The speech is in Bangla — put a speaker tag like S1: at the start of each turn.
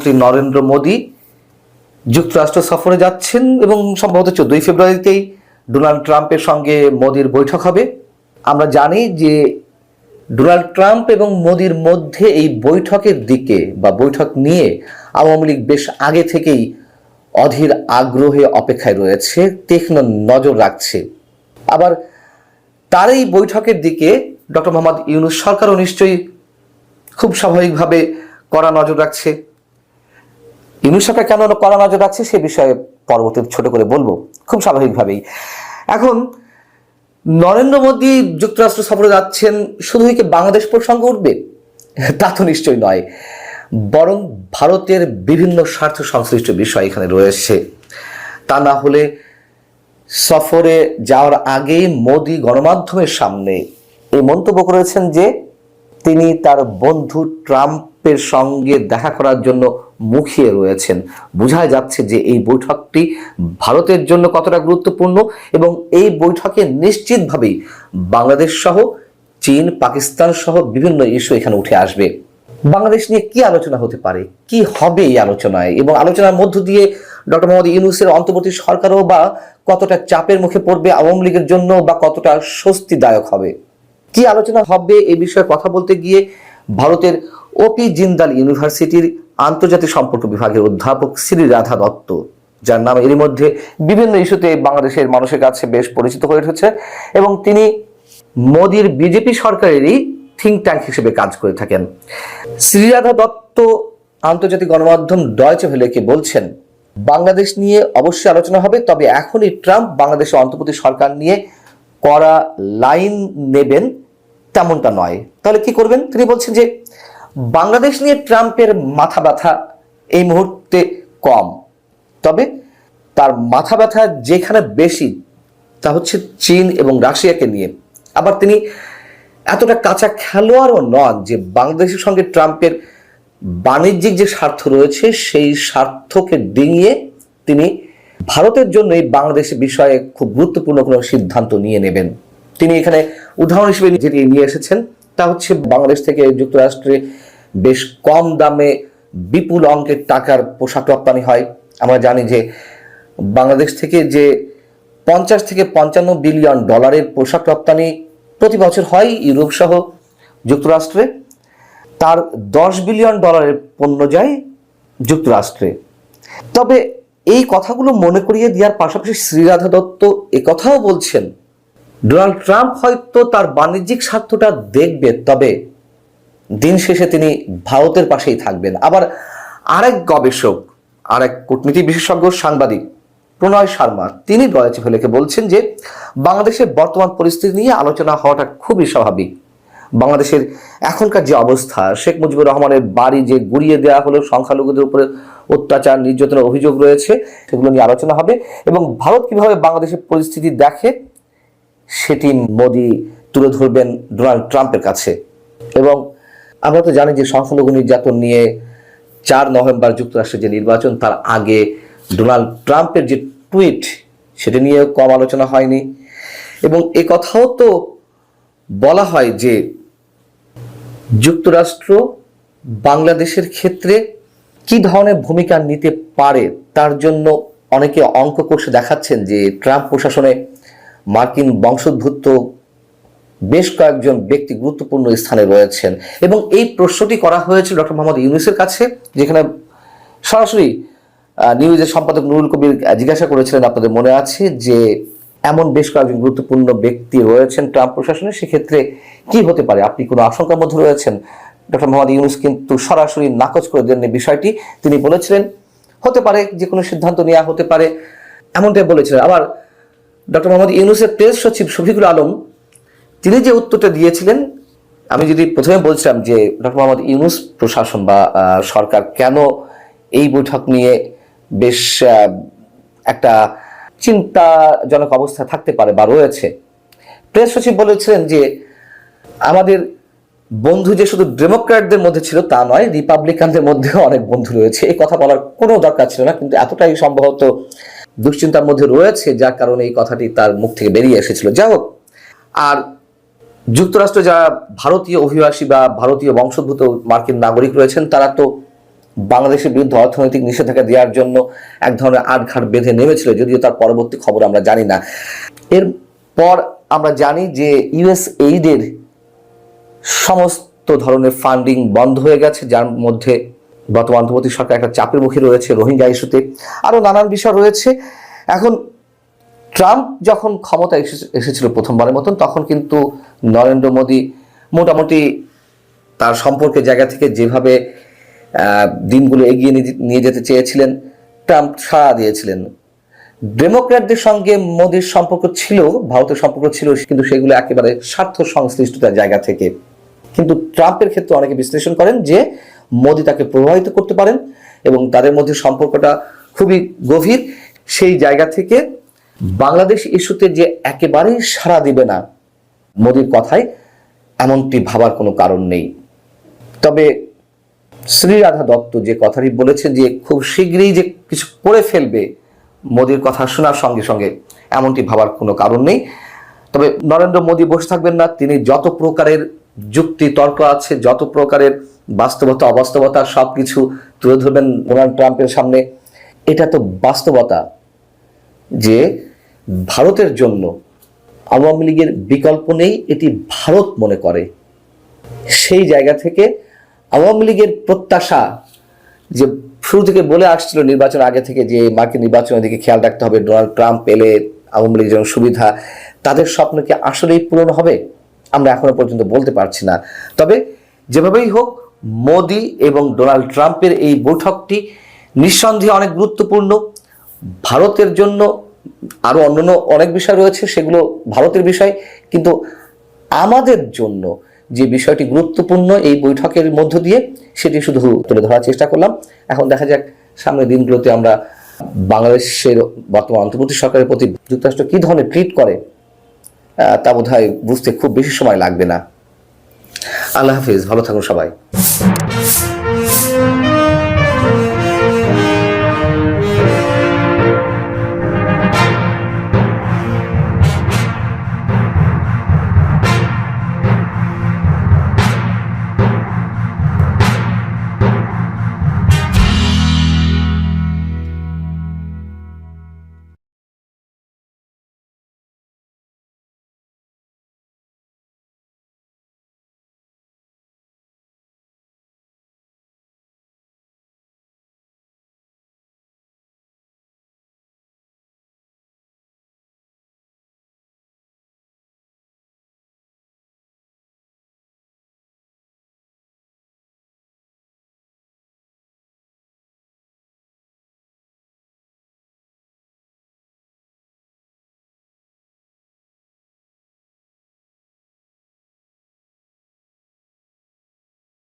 S1: প্রধানমন্ত্রী নরেন্দ্র মোদী যুক্তরাষ্ট্র সফরে যাচ্ছেন এবং সম্ভবত চোদ্দই ফেব্রুয়ারিতেই ডোনাল্ড ট্রাম্পের সঙ্গে মোদির বৈঠক হবে। আমরা জানি যে ডোনাল্ড ট্রাম্প এবং মোদির মধ্যে এই বৈঠকের দিকে বা বৈঠক নিয়ে আওয়ামী লীগ বেশ আগে থেকেই অধীর আগ্রহে অপেক্ষায় রয়েছে, তীক্ষ্ণ নজর রাখছে। আবার তার এই বৈঠকের দিকে ডক্টর মোহাম্মদ ইউনুস সরকারও নিশ্চয়ই খুব স্বাভাবিকভাবে কড়া নজর রাখছে। ইউনুস সরকার কেন কড়া নজর রাখছে, সে বিষয়ে পরবর্তী ছোট করে বলব, খুব স্বাভাবিকভাবেই। এখন, নরেন্দ্র মোদী যুক্তরাষ্ট্র সফরে যাচ্ছেন শুধুই কি বাংলাদেশ প্রসঙ্গ উঠবে? তা তো নিশ্চয়ই নয়। বরং ভারতের বিভিন্ন স্বার্থ সংশ্লিষ্ট বিষয় এখানে রয়েছে। তা না হলে সফরে যাওয়ার আগেই মোদী গণমাধ্যমের সামনে এই মন্তব্য করেছেন যে, তিনি তার বন্ধু ট্রাম্পের সঙ্গে দেখা করার জন্য মুখিয়ে রয়েছেন। বোঝা যাচ্ছে যে এই বৈঠকটি ভারতের জন্য কতটা গুরুত্বপূর্ণ এবং এই বৈঠকে নিশ্চিতভাবেই বাংলাদেশ সহ চীন, পাকিস্তান সহ বিভিন্ন ইস্যু এখানে উঠে আসবে। বাংলাদেশ নিয়ে কি আলোচনা হতে পারে? কি হবে এই আলোচনায়? এবং আলোচনার মধ্য দিয়ে ডক্টর মোহাম্মদ ইউনুসের অন্তর্বর্তী সরকারও বা কতটা চাপের মুখে পড়বে আওয়ামী লীগের জন্য বা কতটা স্বস্তিদায়ক হবে? কি আলোচনা হবে এ বিষয়ে কথা বলতে গিয়ে ভারতের ওপি জিন্দাল ইউনিভার্সিটির আন্তর্জাতিক সম্পর্ক বিভাগের অধ্যাপক শ্রী রাধা দত্ত, যার নাম এরই মধ্যে বিভিন্ন ইস্যুতে বাংলাদেশের মানুষের কাছে বেশ পরিচিত হয়ে উঠেছে এবং তিনি মোদির বিজেপি সরকারেরই থিঙ্ক ট্যাঙ্ক হিসেবে কাজ করে থাকেন। শ্রীরাধা দত্ত আন্তর্জাতিক গণমাধ্যম ডয়চে ভেলেকে বলছেন, বাংলাদেশ নিয়ে অবশ্যই আলোচনা হবে, তবে এখনই ট্রাম্প বাংলাদেশের অন্তর্বর্তী সরকার নিয়ে কড়া লাইন নেবেন তেমনটা নয়। তাহলে কি করবেন? তিনি বলছেন যে বাংলাদেশ নিয়ে ট্রাম্পের মাথা ব্যথা এই মুহূর্তে কম। তবে তার মাথা ব্যথা যেখানে বেশি, তা হচ্ছে চীন এবং রাশিয়াকে নিয়ে। আবার তিনি এতটা কাঁচা খেলোয়াড়ও নন যে বাংলাদেশের সঙ্গে ট্রাম্পের বাণিজ্যিক যে স্বার্থ রয়েছে, সেই স্বার্থকে ডিঙিয়ে তিনি ভারতের জন্য এই বাংলাদেশের বিষয়ে খুব গুরুত্বপূর্ণ কোনো সিদ্ধান্ত নিয়ে নেবেন। তিনি এখানে উদাহরণ হিসেবে যেটি নিয়ে এসেছেন। তা হচ্ছে বাংলাদেশ থেকে যুক্তরাষ্ট্রে বেশ কম দামে বিপুল অঙ্কের টাকার পোশাক রপ্তানি হয়। আমরা জানি যে বাংলাদেশ থেকে যে পঞ্চাশ থেকে পঞ্চান্ন বিলিয়ন ডলারের পোশাক রপ্তানি প্রতি বছর হয় ইউরোপ সহ যুক্তরাষ্ট্রে, তার দশ বিলিয়ন ডলারের পণ্য যায় যুক্তরাষ্ট্রে। তবে এই কথাগুলো মনে করিয়ে দেওয়ার পাশাপাশি শ্রীরাধা দত্ত কথাও বলছেন ডোনাল্ড ট্রাম্প হয়তো তার বাণিজ্যিক স্বার্থটা দেখবে, তবে দিন শেষে তিনি ভারতের পাশেই থাকবেন। আবার আরেক গবেষক, আরেক কূটনীতি বিশেষজ্ঞ, সাংবাদিক প্রণয় শর্মা, তিনি রয়েছে ফেলেকে বলছেন যে, বাংলাদেশের বর্তমান পরিস্থিতি নিয়ে আলোচনা হওয়াটা খুবই স্বাভাবিক। বাংলাদেশের এখনকার যে অবস্থা, শেখ মুজিবুর রহমানের বাড়ি যে গুড়িয়ে দেওয়া হলো, সংখ্যালঘুদের উপরে অত্যাচার, নির্যাতনের অভিযোগ রয়েছে, সেগুলো নিয়ে আলোচনা হবে। এবং ভারত কীভাবে বাংলাদেশের পরিস্থিতি দেখে সেটি মোদি তুলে ধরবেন ডোনাল্ড ট্রাম্পের কাছে। এবং আমরা তো জানি যে সংখ্যালঘু নির্যাতন নিয়ে চার নভেম্বর যুক্তরাষ্ট্রের যে নির্বাচন, তার আগে ডোনাল্ড ট্রাম্পের যে টুইট, সেটা নিয়ে কম আলোচনা হয়নি। এবং এ কথাও তো বলা হয় যে যুক্তরাষ্ট্র বাংলাদেশের ক্ষেত্রে কি ধরনের ভূমিকা নিতে পারে, তার জন্য অনেকে অঙ্ক কষে দেখাচ্ছেন যে ট্রাম্প প্রশাসনে মার্কিন বংশোদ্ভূত বেশ কয়েকজন ব্যক্তি গুরুত্বপূর্ণ স্থানে রয়েছেন। এবং এই প্রশ্নটি করা হয়েছিল ডক্টর মোহাম্মদ ইউনুসের কাছে, যেখানে সরাসরি নিউজের সম্পাদক নুরুল কবির জিজ্ঞাসা করেছিলেন, আপনাদের মনে আছে যে এমন বেশ কয়েকজন গুরুত্বপূর্ণ ব্যক্তি রয়েছেন ট্রাম্প প্রশাসনে? সেক্ষেত্রে কি হতে পারে? আপনি কোনো আশঙ্কার মধ্যে রয়েছেন? ডক্টর মোহাম্মদ ইউনুস কিন্তু সরাসরি নাকচ করে দেন বিষয়টি। তিনি বলেছিলেন, হতে পারে যে কোনো সিদ্ধান্ত নেওয়া হতে পারে। এমনটাই বলেছিলেন। আবার ডক্টর মোহাম্মদ ইউনুসের প্রেস সচিব শফিকুল আলম, তিনি যে উত্তরটা দিয়েছিলেন, আমি যদি প্রথমে বলছিলাম যে ডক্টর মোহাম্মদ ইউনুস প্রশাসন বা সরকার কেন এই বৈঠক নিয়ে বেশ একটা চিন্তাজনক অবস্থা থাকতে পারে বা রয়েছে। প্রেস সচিব বলেছিলেন যে, আমাদের বন্ধু যে শুধু ডেমোক্র্যাটদের মধ্যে ছিল তা নয়, রিপাবলিকানদের মধ্যেও অনেক বন্ধু রয়েছে। এই কথা বলার কোনো দরকার ছিল না, কিন্তু এতটাই সম্ভবত দুশ্চিন্তার মধ্যে রয়েছে, যার কারণে এই কথাটি তার মুখ থেকে বেরিয়ে এসেছিল। যাই হোক, আর যুক্তরাষ্ট্রে যারা ভারতীয় অভিবাসী বা ভারতীয় বংশোদ্ভূত মার্কিন নাগরিক রয়েছেন, তারা তো বাংলাদেশের বিরুদ্ধে অর্থনৈতিক নিষেধাজ্ঞা দেওয়ার জন্য এক ধরনের আটঘাট বেঁধে নেমেছিল, যদিও তার পরবর্তী খবর আমরা জানি না। এরপর আমরা জানি যে ইউএস এইডের সমস্ত ধরনের ফান্ডিং বন্ধ হয়ে গেছে, যার মধ্যে বর্তমান অন্তর্বর্তী সরকার একটা চাপের মুখে রয়েছে, রোহিঙ্গা ইস্যুতে। আরও নানান বিষয় রয়েছে। এখন ট্রাম্প যখন ক্ষমতা এসে- এসেছিল প্রথমবারের মতন, তখন কিন্তু নরেন্দ্র মোদী মোটামুটি তার সম্পর্কে জায়গা থেকে যেভাবে দিনগুলো এগিয়ে নিয়ে যেতে চেয়েছিলেন, ট্রাম্প সাড়া দিয়েছিলেন। ডেমোক্র্যাটদের সঙ্গে মোদীর সম্পর্ক ছিল, ভারতের সম্পর্ক ছিল, কিন্তু সেগুলো একেবারে স্বার্থ সংশ্লিষ্টতার জায়গা থেকে। কিন্তু ট্রাম্পের ক্ষেত্রে অনেকে বিশ্লেষণ করেন যে মোদী তাকে প্রভাবিত করতে পারেন এবং তাদের মধ্যে সম্পর্কটা খুবই গভীর। সেই জায়গা থেকে বাংলাদেশ ইস্যুতে যে একেবারেই সাড়া দিবে না মোদীর কথায়, এমনটি ভাবার কোনো কারণ নেই। তবে শ্রীরাধা দত্ত যে কথাটি বলেছেন যে খুব শীঘ্রই যে কিছু করে ফেলবে, মোদীর কথা শোনার সঙ্গে সঙ্গে এমনটি ভাবার কোনো কারণ নেই। তবে নরেন্দ্র মোদী বসে থাকবেন না, তিনি যত প্রকারের যুক্তি, তর্ক আছে, যত প্রকারের বাস্তবতা অবাস্তবতা সব কিছু তুলে ধরবেন ডোনাল্ড ট্রাম্পের সামনে। এটা তো বাস্তবতা যে ভারতের জন্য আওয়ামী লীগের বিকল্প নেই, এটি ভারত মনে করে। সেই জায়গা থেকে আওয়ামী লীগের প্রত্যাশা যে শুরু থেকে বলে আসছিল নির্বাচন আগে থেকে যে মার্কিন নির্বাচনের দিকে খেয়াল রাখতে হবে, ডোনাল্ড ট্রাম্প এলে আওয়ামী লীগের যেমন সুবিধা, তাদের স্বপ্ন কি আসলেই পূরণ হবে? আমরা এখনও পর্যন্ত বলতে পারছি না। তবে যেভাবেই হোক, মোদি এবং ডোনাল্ড ট্রাম্পের এই বৈঠকটি নিঃসন্দেহে অনেক গুরুত্বপূর্ণ। ভারতের জন্য আরও অন্যান্য অনেক বিষয় রয়েছে, সেগুলো ভারতের বিষয়। কিন্তু আমাদের জন্য যে বিষয়টি গুরুত্বপূর্ণ এই বৈঠকের মধ্য দিয়ে, সেটি শুধু তুলে ধরার চেষ্টা করলাম। এখন দেখা যাক, সামনের দিনগুলোতে আমরা বাংলাদেশের বর্তমান অন্তর্বর্তী সরকারের প্রতি যুক্তরাষ্ট্র কী ধরনের ট্রিট করে। তা বোধ হয় বুঝতে খুব বেশি সময় লাগবে না। আল্লাহ হাফিজ ভালো থাকুন সবাই।